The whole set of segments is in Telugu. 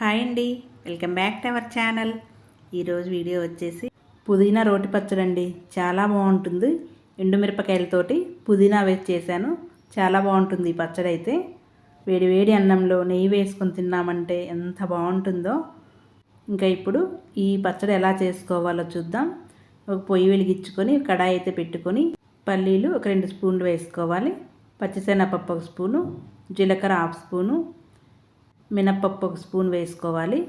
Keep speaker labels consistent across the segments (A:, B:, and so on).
A: హాయ్ అండి. Welcome back to our channel. ఈరోజు వీడియో వచ్చేసి పుదీనా రోటి పచ్చడి అండి. చాలా బాగుంటుంది. ఎండుమిరపకాయలతోటి పుదీనా వేసి చేశాను. చాలా బాగుంటుంది ఈ పచ్చడి అయితే. వేడి వేడి అన్నంలో నెయ్యి వేసుకొని తిన్నామంటే ఎంత బాగుంటుందో. ఇంకా ఇప్పుడు ఈ పచ్చడి ఎలా చేసుకోవాలో చూద్దాం. ఒక పొయ్యి వెలిగించుకొని కడాయి అయితే పెట్టుకొని పల్లీలు ఒక రెండు స్పూన్లు వేసుకోవాలి. పచ్చిశనగపప్పు ఒక స్పూను జీలకర్ర హాఫ్ స్పూను మినప్పప్పు ఒక స్పూన్ వేసుకోవాలి.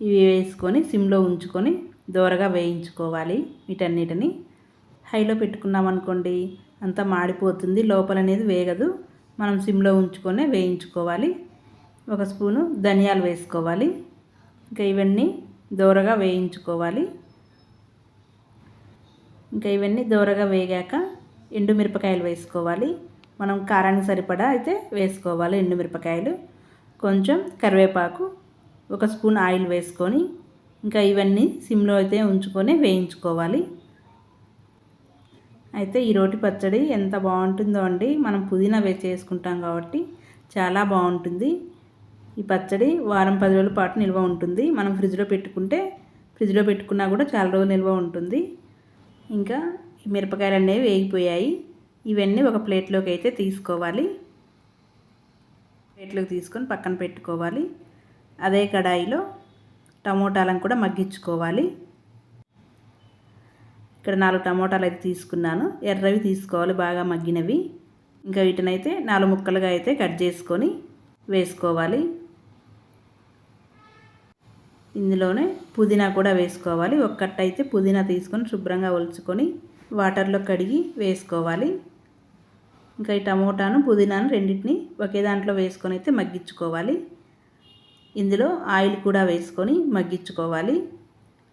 A: ఇవి వేసుకొని సిమ్లో ఉంచుకొని దోరగా వేయించుకోవాలి వీటన్నిటిని. హైలో పెట్టుకున్నాం అనుకోండి అంతా మాడిపోతుంది లోపల అనేది వేగదు. మనం సిమ్లో ఉంచుకొని వేయించుకోవాలి. ఒక స్పూను ధనియాలు వేసుకోవాలి. ఇంకా ఇవన్నీ దోరగా వేయించుకోవాలి. ఇంకా ఇవన్నీ దోరగా వేగాక ఎండుమిరపకాయలు వేసుకోవాలి. మనం కారానికి సరిపడా అయితే వేసుకోవాలి ఎండుమిరపకాయలు. కొంచెం కరివేపాకు ఒక స్పూన్ ఆయిల్ వేసుకొని ఇంకా ఇవన్నీ సిమ్లో అయితే ఉంచుకొని వేయించుకోవాలి. అయితే ఈ రోటి పచ్చడి ఎంత బాగుంటుందో అండి. మనం పుదీనా వేసి చేసుకుంటాం కాబట్టి చాలా బాగుంటుంది. ఈ పచ్చడి వారం పది రోజుల పాటు నిల్వ ఉంటుంది. మనం ఫ్రిడ్జ్లో పెట్టుకుంటే ఫ్రిడ్జ్లో పెట్టుకున్నా కూడా చాలా రోజులు నిల్వ ఉంటుంది. ఇంకా మిరపకాయలు అనేవి వేగిపోయాయి. ఇవన్నీ ఒక ప్లేట్లోకి అయితే తీసుకోవాలి. ప్లేట్లోకి తీసుకొని పక్కన పెట్టుకోవాలి. అదే కడాయిలో టమోటాలను కూడా మగ్గించుకోవాలి. ఇక్కడ నాలుగు టమోటాలు అయితే తీసుకున్నాను. ఎర్రవి తీసుకోవాలి బాగా మగ్గినవి. ఇంకా వీటినైతే నాలుగు ముక్కలుగా అయితే కట్ చేసుకొని వేసుకోవాలి. ఇందులోనే పుదీనా కూడా వేసుకోవాలి. ఒక్కటైతే పుదీనా తీసుకొని శుభ్రంగా ఒలుచుకొని వాటర్లో కడిగి వేసుకోవాలి. ఇంకా ఈ టమోటాను పుదీనాను రెండింటిని ఒకే దాంట్లో వేసుకొని అయితే మగ్గించుకోవాలి. ఇందులో ఆయిల్ కూడా వేసుకొని మగ్గించుకోవాలి.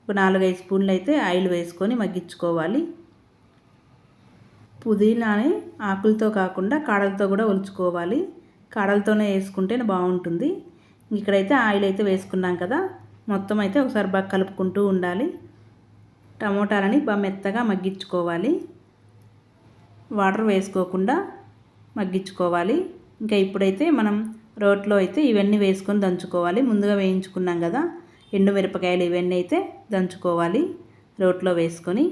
A: ఒక నాలుగైదు స్పూన్లు అయితే ఆయిల్ వేసుకొని మగ్గించుకోవాలి. పుదీనాని ఆకులతో కాకుండా కాడలతో కూడా ఒలుచుకోవాలి కాడలతోనే వేసుకుంటే బాగుంటుంది. ఇక్కడైతే ఆయిల్ అయితే వేసుకున్నాం కదా మొత్తం అయితే ఒకసారి బాగా కలుపుకుంటూ ఉండాలి. టమోటాలని బాగా మెత్తగా మగ్గించుకోవాలి. వాటర్ వేసుకోకుండా మగ్గించుకోవాలి. ఇంకా ఇప్పుడైతే మనం రోట్లో అయితే ఇవన్నీ వేసుకొని దంచుకోవాలి. ముందుగా వేయించుకున్నాం కదా ఎండు మిరపకాయలు ఇవన్నీ అయితే దంచుకోవాలి రోట్లో వేసుకొని.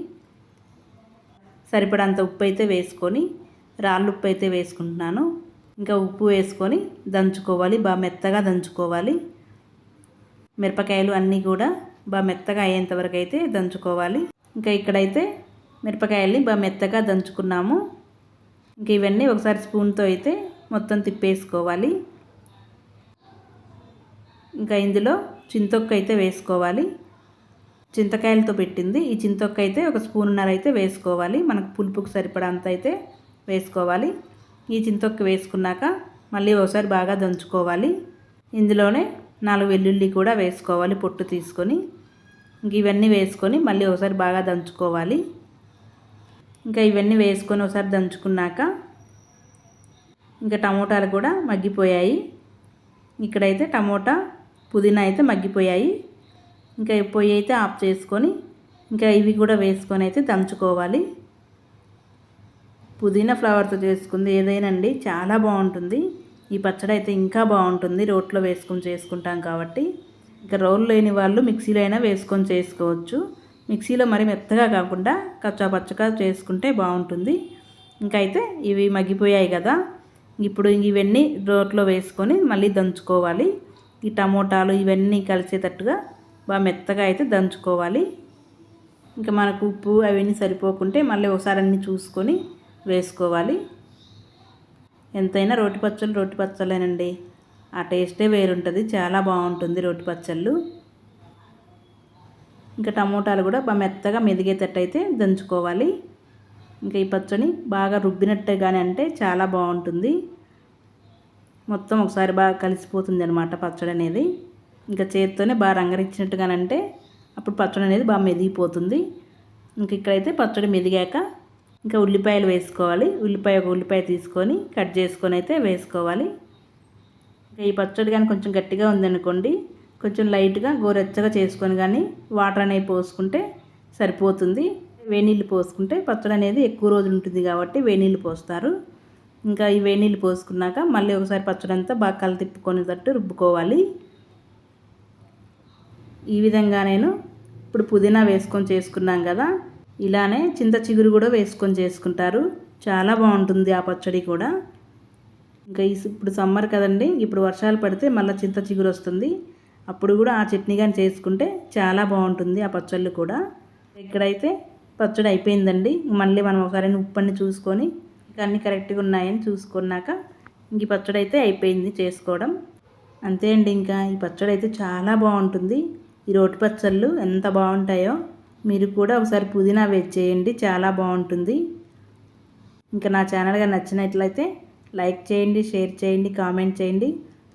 A: సరిపడంత ఉప్పు అయితే వేసుకొని రాళ్ళు ఉప్పు అయితే వేసుకుంటున్నాను. ఇంకా ఉప్పు వేసుకొని దంచుకోవాలి బాగా మెత్తగా దంచుకోవాలి. మిరపకాయలు అన్నీ కూడా బాగా మెత్తగా అయ్యేంత వరకు అయితే దంచుకోవాలి. ఇంకా ఇక్కడైతే మిరపకాయల్ని బాగా మెత్తగా దంచుకున్నాము. ఇంక ఇవన్నీ ఒకసారి స్పూన్తో అయితే మొత్తం తిప్పేసుకోవాలి. ఇంకా ఇందులో చింతొక్క అయితే వేసుకోవాలి. చింతకాయలతో పెట్టింది. ఈ చింతొక్క అయితే ఒక స్పూన్నర అయితే వేసుకోవాలి. మనకు పులుపుకు సరిపడంత అయితే వేసుకోవాలి. ఈ చింతొక్క వేసుకున్నాక మళ్ళీ ఒకసారి బాగా దంచుకోవాలి. ఇందులోనే నాలుగు వెల్లుల్లి కూడా వేసుకోవాలి పొట్టు తీసుకొని. ఇంక ఇవన్నీ వేసుకొని మళ్ళీ ఒకసారి బాగా దంచుకోవాలి. ఇంకా ఇవన్నీ వేసుకొని ఒకసారి దంచుకున్నాక ఇంకా టమోటాలు కూడా మగ్గిపోయాయి. ఇక్కడైతే టమోటా పుదీనా అయితే మగ్గిపోయాయి. ఇంకా పొయ్యి అయితే ఆఫ్ చేసుకొని ఇంకా ఇవి కూడా వేసుకొని అయితే దంచుకోవాలి. పుదీనా ఫ్లవర్తో చేసుకుంది ఏదైనాండి చాలా బాగుంటుంది. ఈ పచ్చడి అయితే ఇంకా బాగుంటుంది. రోట్లో వేసుకొని చేసుకుంటాం కాబట్టి. ఇంకా రోల్ లేని వాళ్ళు మిక్సీలో అయినా వేసుకొని చేసుకోవచ్చు. మిక్సీలో మరి మెత్తగా కాకుండా కచ్చా పచ్చగా చేసుకుంటే బాగుంటుంది. ఇంకైతే అయితే ఇవి మగ్గిపోయాయి కదా. ఇప్పుడు ఇవన్నీ రోట్లో వేసుకొని మళ్ళీ దంచుకోవాలి. ఈ టమోటాలు ఇవన్నీ కలిసేటట్టుగా బాగా మెత్తగా అయితే దంచుకోవాలి. ఇంకా మనకు ఉప్పు అవన్నీ సరిపోకుంటే మళ్ళీ ఒకసారి అన్నీ చూసుకొని వేసుకోవాలి. ఎంతైనా రోటి పచ్చళ్ళు రోటి పచ్చళ్ళేనండి. ఆ టేస్టే వేరుంటుంది. చాలా బాగుంటుంది రోటి పచ్చళ్ళు. ఇంకా టమోటాలు కూడా బాగా మెత్తగా మెదిగేటట్టు అయితే దంచుకోవాలి. ఇంకా ఈ పచ్చడి బాగా రుబ్బినట్టే కానీ అంటే చాలా బాగుంటుంది. మొత్తం ఒకసారి బాగా కలిసిపోతుంది అనమాట పచ్చడి అనేది. ఇంకా చేతితోనే బాగా రంగరిచ్చినట్టుగానంటే అప్పుడు పచ్చడి అనేది బాగా మెదిగిపోతుంది. ఇంక ఇక్కడైతే పచ్చడి మెదిగాక ఇంకా ఉల్లిపాయలు వేసుకోవాలి. ఉల్లిపాయ ఒక ఉల్లిపాయ తీసుకొని కట్ చేసుకొని అయితే వేసుకోవాలి. ఇంకా ఈ పచ్చడి కానీ కొంచెం గట్టిగా ఉందనుకోండి కొంచెం లైట్గా గోరెచ్చగా చేసుకొని కానీ వాటర్ అనేవి పోసుకుంటే సరిపోతుంది. వేనీళ్ళు పోసుకుంటే పచ్చడి అనేది ఎక్కువ రోజులు ఉంటుంది కాబట్టి వేనీళ్ళు పోస్తారు. ఇంకా ఈ వేనీళ్ళు పోసుకున్నాక మళ్ళీ ఒకసారి పచ్చడి అంతా బాగా కల తిప్పుకొనేటట్టు రుబ్బుకోవాలి. ఈ విధంగా నేను ఇప్పుడు పుదీనా వేసుకొని చేసుకున్నాం కదా ఇలానే చింత చిగురు కూడా వేసుకొని చేసుకుంటారు. చాలా బాగుంటుంది ఆ పచ్చడి కూడా. ఇంకా ఇప్పుడు సమ్మర్ కదండి ఇప్పుడు వర్షాలు పడితే మళ్ళీ చింత చిగురు వస్తుంది. అప్పుడు కూడా ఆ చట్నీ కానీ చేసుకుంటే చాలా బాగుంటుంది ఆ పచ్చళ్ళు కూడా. ఇక్కడైతే పచ్చడి అయిపోయిందండి. మళ్ళీ మనం ఒకసారి ఉప్పని చూసుకొని ఇంకా అన్నీ కరెక్ట్గా ఉన్నాయని చూసుకున్నాక ఇంక ఈ పచ్చడి అయితే అయిపోయింది చేసుకోవడం. అంతే అండి ఇంకా. ఈ పచ్చడి అయితే చాలా బాగుంటుంది. ఈ రోటి పచ్చళ్ళు ఎంత బాగుంటాయో మీరు కూడా ఒకసారి పుదీనా వేసి చేయండి చాలా బాగుంటుంది. ఇంకా నా ఛానల్గా నచ్చినట్లయితే లైక్ చేయండి షేర్ చేయండి కామెంట్ చేయండి.